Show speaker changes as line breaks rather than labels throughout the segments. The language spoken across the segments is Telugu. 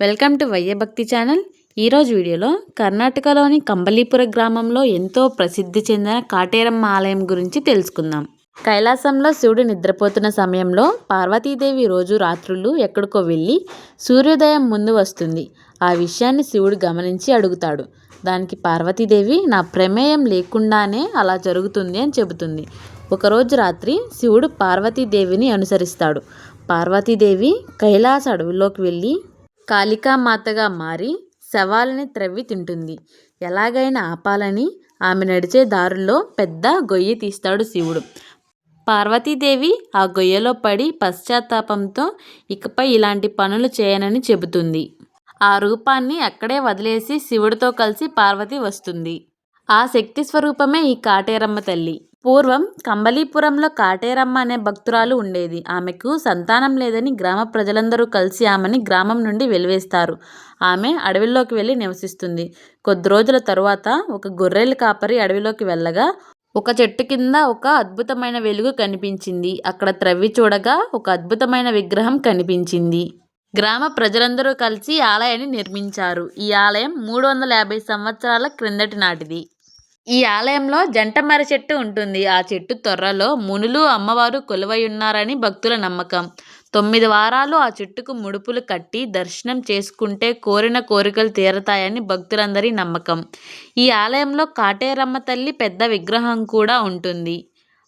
వెల్కమ్ టు వయ్య భక్తి ఛానల్. ఈరోజు వీడియోలో కర్ణాటకలోని కంబలీపుర గ్రామంలో ఎంతో ప్రసిద్ధి చెందిన కాటేరమ్మ ఆలయం గురించి తెలుసుకుందాం. కైలాసంలో శివుడు నిద్రపోతున్న సమయంలో పార్వతీదేవి రోజు రాత్రులు ఎక్కడికో వెళ్ళి సూర్యోదయం ముందు వస్తుంది. ఆ విషయాన్ని శివుడు గమనించి అడుగుతాడు. దానికి పార్వతీదేవి నా ప్రమేయం లేకుండానే అలా జరుగుతుంది అని చెబుతుంది. ఒకరోజు రాత్రి శివుడు పార్వతీదేవిని అనుసరిస్తాడు. పార్వతీదేవి కైలాస అడవిలోకి వెళ్ళి కాళికామాతగా మారి శవాలని త్రవ్వి తింటుంది. ఎలాగైనా ఆపాలని ఆమె నడిచే దారుల్లో పెద్ద గొయ్యి తీస్తాడు శివుడు. పార్వతీదేవి ఆ గొయ్యలో పడి పశ్చాత్తాపంతో ఇకపై ఇలాంటి పనులు చేయనని చెబుతుంది. ఆ రూపాన్ని అక్కడే వదిలేసి శివుడితో కలిసి పార్వతి వస్తుంది. ఆ శక్తి స్వరూపమే ఈ కాటేరమ్మ తల్లి. పూర్వం కంబలీపురంలో కాటేరమ్మ అనే భక్తురాలు ఉండేది. ఆమెకు సంతానం లేదని గ్రామ ప్రజలందరూ కలిసి ఆమెని గ్రామం నుండి వెలివేస్తారు. ఆమె అడవిలోకి వెళ్ళి నివసిస్తుంది. కొద్ది రోజుల తరువాత ఒక గొర్రెలు కాపరి అడవిలోకి వెళ్ళగా ఒక చెట్టు కింద ఒక అద్భుతమైన వెలుగు కనిపించింది. అక్కడ త్రవ్వి చూడగా ఒక అద్భుతమైన విగ్రహం కనిపించింది. గ్రామ ప్రజలందరూ కలిసి ఆలయాన్ని నిర్మించారు. ఈ ఆలయం మూడు వందల యాభై సంవత్సరాల క్రిందటి నాటిది. ఈ ఆలయంలో జంట చెట్టు ఉంటుంది. ఆ చెట్టు తొర్రలో మునులు అమ్మవారు కొలువై ఉన్నారని భక్తుల నమ్మకం. తొమ్మిది వారాలు ఆ చెట్టుకు ముడుపులు కట్టి దర్శనం చేసుకుంటే కోరిన కోరికలు తీరతాయని భక్తులందరి నమ్మకం. ఈ ఆలయంలో కాటేరమ్మ తల్లి పెద్ద విగ్రహం కూడా ఉంటుంది.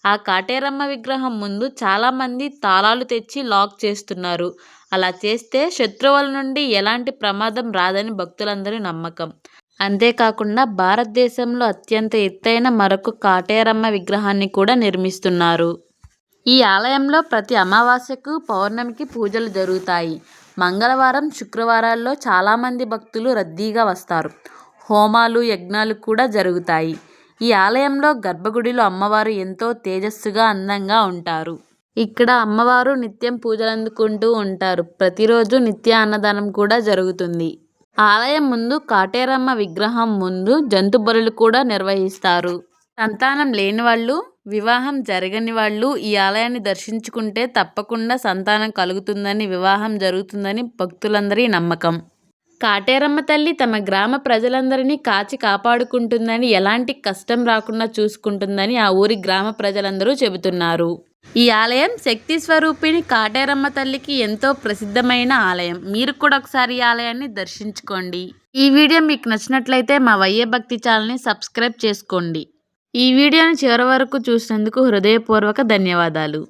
ఆ కాటేరమ్మ విగ్రహం ముందు చాలామంది తాళాలు తెచ్చి లాక్ చేస్తున్నారు. అలా చేస్తే శత్రువుల నుండి ఎలాంటి ప్రమాదం రాదని భక్తులందరి నమ్మకం. అంతేకాకుండా భారతదేశంలో అత్యంత ఎత్తైన మరొక కాటేరమ్మ విగ్రహాన్ని కూడా నిర్మిస్తున్నారు. ఈ ఆలయంలో ప్రతి అమావాస్యకు పౌర్ణమికి పూజలు జరుగుతాయి. మంగళవారం శుక్రవారాల్లో చాలామంది భక్తులు రద్దీగా వస్తారు. హోమాలు యజ్ఞాలు కూడా జరుగుతాయి. ఈ ఆలయంలో గర్భగుడిలో అమ్మవారు ఎంతో తేజస్సుగా అందంగా ఉంటారు. ఇక్కడ అమ్మవారు నిత్యం పూజలు అందుకుంటూ ఉంటారు. ప్రతిరోజు నిత్య అన్నదానం కూడా జరుగుతుంది. ఆలయం ముందు కాటేరమ్మ విగ్రహం ముందు జంతు బలులు కూడా నిర్వహిస్తారు. సంతానం లేని వాళ్ళు వివాహం జరగని వాళ్ళు ఈ ఆలయాన్ని దర్శించుకుంటే తప్పకుండా సంతానం కలుగుతుందని వివాహం జరుగుతుందని భక్తులందరి నమ్మకం. కాటేరమ్మ తల్లి తమ గ్రామ ప్రజలందరినీ కాచి కాపాడుకుంటుందని ఎలాంటి కష్టం రాకుండా చూసుకుంటుందని ఆ ఊరి గ్రామ ప్రజలందరూ చెబుతున్నారు. ఈ ఆలయం శక్తి స్వరూపిణి కాటేరమ్మ తల్లికి ఎంతో ప్రసిద్ధమైన ఆలయం. మీరు కూడా ఒకసారి ఈ ఆలయాన్ని దర్శించుకోండి. ఈ వీడియో మీకు నచ్చినట్లయితే మా వయ్య భక్తి ఛానల్ని సబ్స్క్రైబ్ చేసుకోండి. ఈ వీడియోని చివరి వరకు చూసినందుకు హృదయపూర్వక ధన్యవాదాలు.